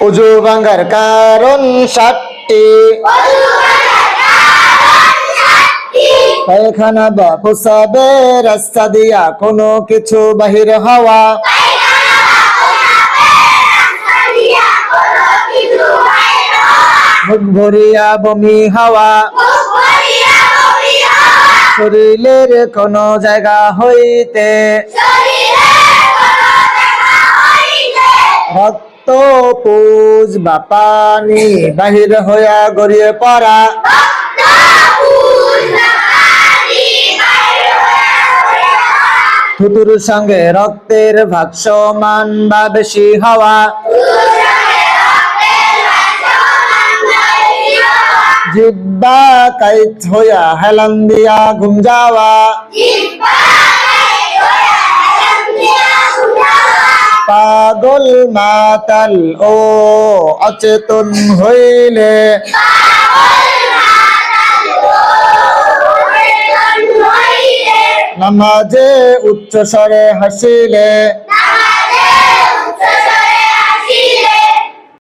উজু ভাঙ্গার কারণ সাতটি। পায়খানা বা পোসাবে রাস্তা দিয়া কোনো কিছু বাহির হওয়া। মুখ ভরিয়া বমি হাওয়া। শরীরের কোনো জায়গা হইতে। রক্ত পুজ বা পানি বাহির হইয়া গড়িয়ে পড়া। থুতুর সঙ্গে রক্তের ভাগ সমান বা বেশি হওয়া। জিব্বা কাইত হইয়া হেলান দিয়া ঘুম যাওয়া। পাগল মাতাল ও অচেতন হইলে। নামাজে উচ্চ স্বরে হাসিলে।